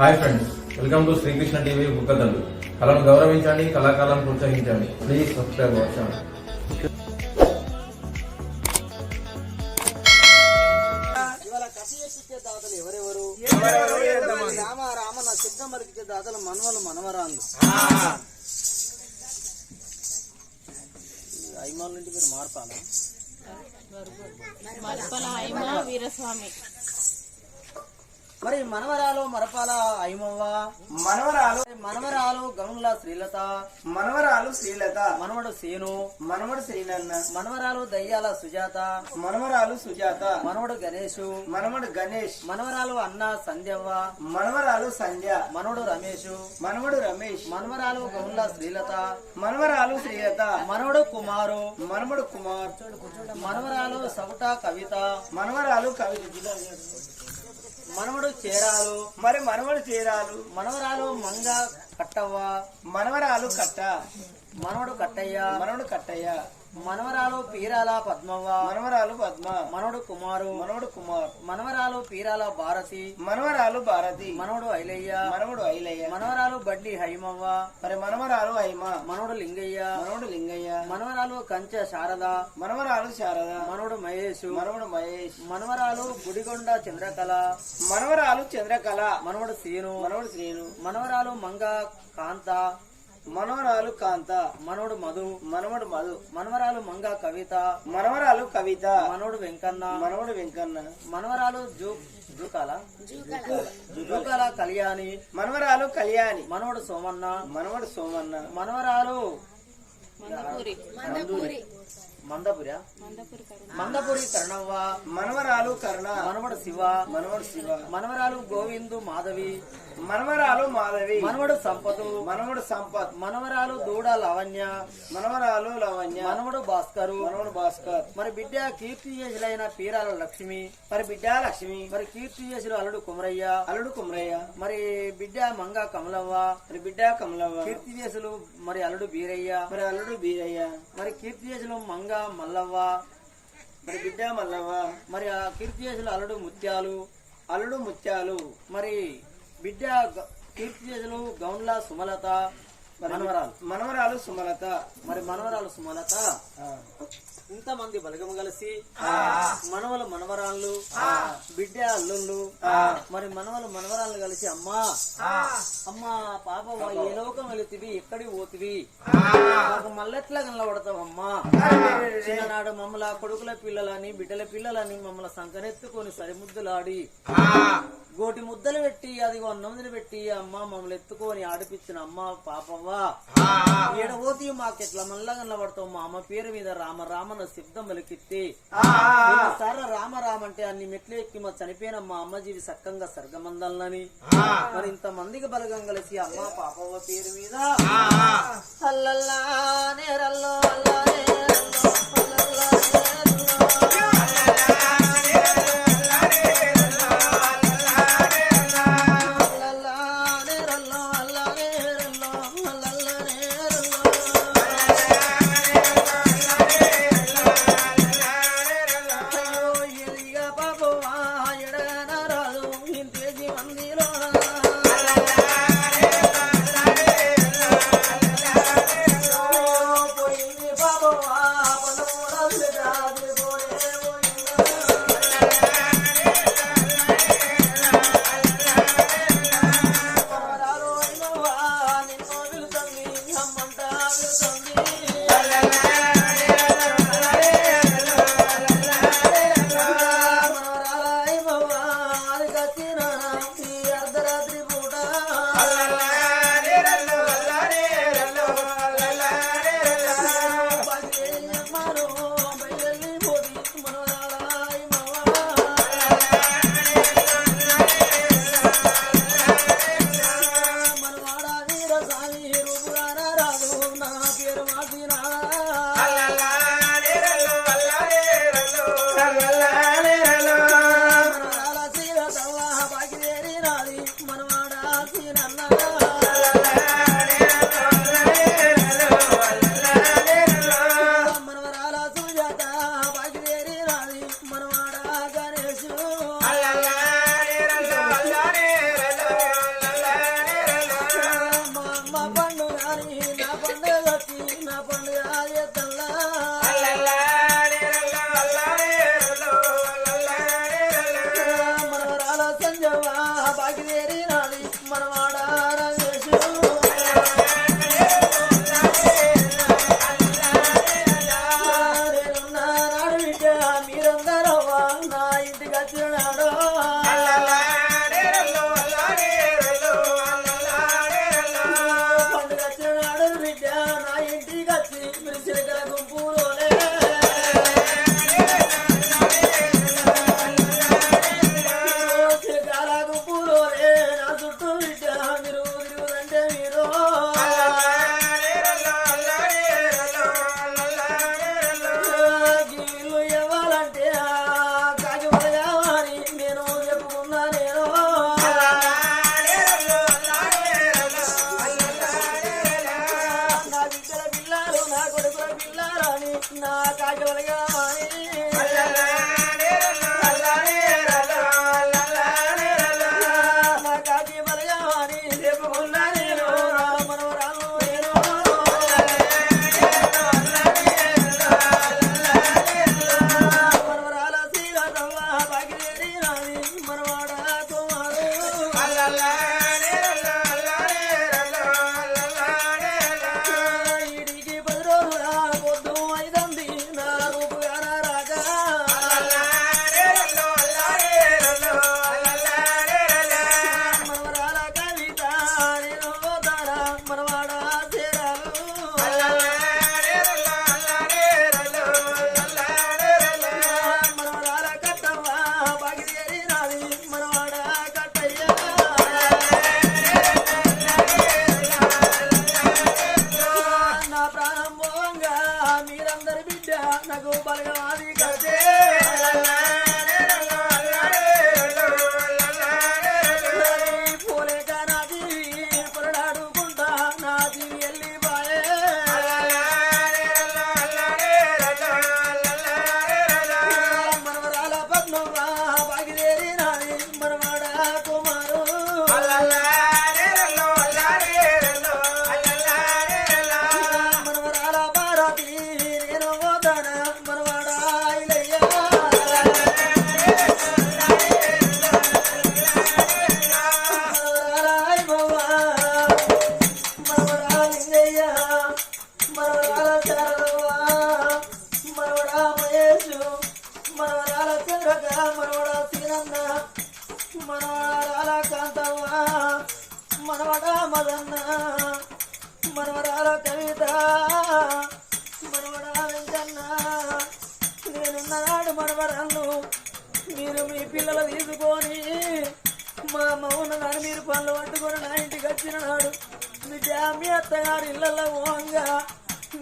Hi friends welcome to Srikrishna TV బుక్కదండు కళను గౌరవించండి కళాకాలను ప్రోత్సహించండి ప్లీజ్ సబ్స్క్రైబ్ అవర్ ఛానల్ ఎవరెవరు రామ రామ నా శబ్దం పలికిచ్చే దాతలు మనవలు మనవరాళ్ళు ఐమాల నుండి మీరు మార్పాలా మల్పల హైమ వీరస్వామి మరి మనవరాలు మరపాల ఐమవ్వ మనవరాలు. మనవరాలు గౌన్ల శ్రీలత. మనవరాలు శ్రీలత. మనవడు సేను. మనవడు శ్రీనన్న. మనవరాలు దయ్యాల సుజాత. మనవరాలు సుజాత. మనవడు గణేషు. మనవడు గణేష్. మనవరాలు అన్న సంధ్యవ్వ. మనవరాలు సంధ్య. మనవడు రమేషు. మనవడు రమేష్. మనవరాలు గౌన్ల శ్రీలత. మనవరాలు శ్రీలత. మనవడు కుమారు. మనవడు కుమార్. మనవరాలు సవుట కవిత. మనవరాలు కవిత మనవడు చేరాలు. మరి మనవడు చేరాలు. మనవరాలు మంగ కట్టవ్వ? మనవరాలు కట్ట. మనవడు కట్టయ్య? మనవడు కట్టయ్య? మనవరాలు పీరాల పద్మవ్వ. మనవరాలు పద్మ. మనవడు కుమారు. మనవడు కుమార్. మనవరాలు పీరాల భారతి. మనవరాలు భారతి. మనవడు ఐలయ్య. మనవడు ఐలయ్య. మనవరాలు బడ్డి హైమవ్వ. మరి మనవరాలు హైమ. మనవడు లింగయ్య. మనవడు లింగయ్య. మనవరాలు కంచె శారద. మనవరాలు శారద. మనవడు మహేష్. మనవడు మహేష్. మనవరాలు గుడిగొండ చంద్రకళ. మనవరాలు చంద్రకళ. మనవడు సీను మనవడు శ్రీను. మనవరాలు మంగ కాంత. మనవరాలు కాంత మనవడు మధు మనవడు మధు మనవరాలు మంగ కవిత మనవరాలు కవిత మనవడు వెంకన్న మనవడు వెంకన్న మనవరాలు జూ జూకాల? జూకాల కళ్యాణి మనవరాలు కళ్యాణి మనవడు సోమన్న మనవడు సోమన్న మనవరాలు మందపూరి మందపుర. మందపూరి కరుణ. మందపురి కర్ణవ్వ. మనవరాలు కరుణ. మనవడు శివ. మనవడు శివ. మనవరాలు గోవిందు మాధవి. మనవరాలు మాధవి. మనవడు సంపతు మనవడు సంపత్. మనవరాలు దూడ లవణ్య. మనవరాలు లవణ్య. మనవడు భాస్కరు. మనవడు భాస్కర్. మరి బిడ్డ కీర్తి చేసులైన పీరాల లక్ష్మి. మరి బిడ్డ లక్ష్మి. మరి కీర్తి చేసులు అల్లుడు కుమరయ్య. అల్లుడు కుమరయ్య. మరి బిడ్డ మంగ కమలవ్వ. మరి బిడ్డ కమలవ్వ. కీర్తి చేసులు మరి అల్లుడు బీరయ్య. మరి అల్లుడు బీరయ్య. మరి కీర్తి చేసులు మంగ మల్లవ్వ మరి బిడ్డ మల్లవ్వ మరి ఆ కీర్తి చేసులు అల్లుడు ముత్యాలు అల్లుడు ముత్యాలు మరి బిడ్డ కీర్తి చేసులు గౌన్ల సుమలత మనవరాలు. మనవరాలు సుమలత. మరి మనవరాలు సుమలత. ఇంతమంది బలగము కలిసి మనవలు మనవరాళ్ళు బిడ్డ అల్లుళ్ళు మరి మనవలు మనవరాళ్ళు కలిసి అమ్మా అమ్మా పాప ఏ లోకం వెళుతివి ఎక్కడి మాకు మళ్ళెట్లా కనబడతావమ్మా? చిన్ననాడు మమ్మల కొడుకుల పిల్లలని బిడ్డల పిల్లలని మమ్మల్ని సంకనెత్తుకొని సరిముద్దులాడి. గోటి ముద్దలు పెట్టి అది అన్నములు పెట్టి అమ్మ మమ్మల్ని ఎత్తుకొని ఆడిపించిన అమ్మ పాపవ్వా. ఏడవోతి మాకెట్లా మళ్ళా కనబడతావు మా అమ్మ పేరు మీద రామ రామన శబ్దం వెలికిత్తి. సార్లు రామ రామ అంటే అన్ని మెట్లు ఎక్కి మా చనిపోయిన మా అమ్మ జీవి సక్కంగా సర్గమందల్లని మరి ఇంత మందికి బలగం కలిసి అమ్మ పాపవ్వ పేరు మీద. నేరల్లో, రాది మనవాడా సీనన్న రాజవ్వా బాగిదేరి నాది మనవాడా? Bye. బిడ్డ నాకు మదన్న మనవరాల కవిత మనవరా వెంకన్న నేనున్నాడు మనవరన్ను మీరు మీ పిల్లలు తీసుకొని మా అమ్మ గారు మీరు పనులు పట్టుకొని నా ఇంటికి వచ్చిన నాడు మీ మీ అత్తగారు ఇళ్ళల్లో పోంగా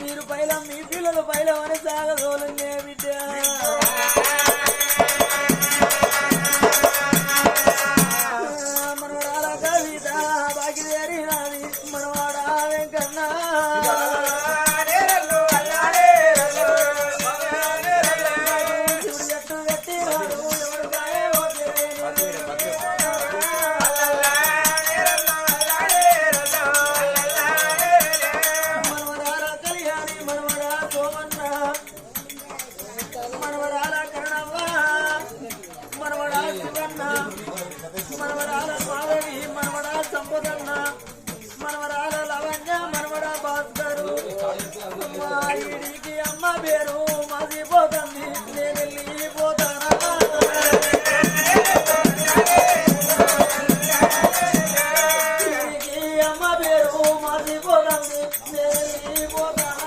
మీరు పైలం మీ పిల్లలు పైలం అని సాగదోలంగే బిడ్డ. మనవరాల కవి బాగిదేరి నాది మా ఈడికి అమ్మ పేరు మసిపోతుంది నేను వెళ్ళిపోతానా ఈడికి అమ్మ పేరు మసిపోతుంది నేను వెళ్ళిపోతానా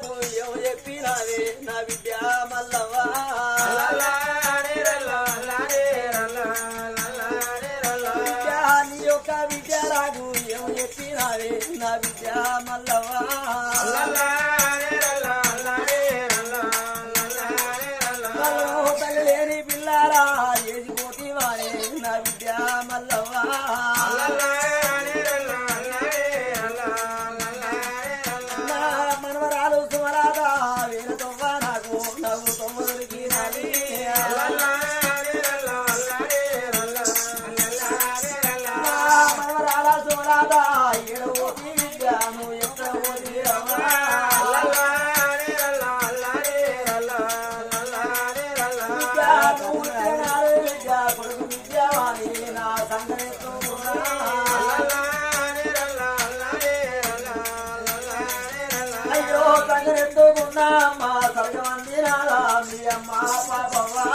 నాకు ఏం చెప్పినవే నా బిడ్డ మల్లవా నీ యొక్క బిడ్డ నాకు ఏం చెప్పినవే నా బిడ్డ మల్లవా విగ్రహ సంగరెత్తుకున్నా అమ్మ సరగమంది నాదా మీ అమ్మ పాపవ్వా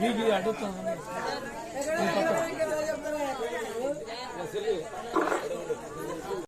మీకు అడుగుతాను.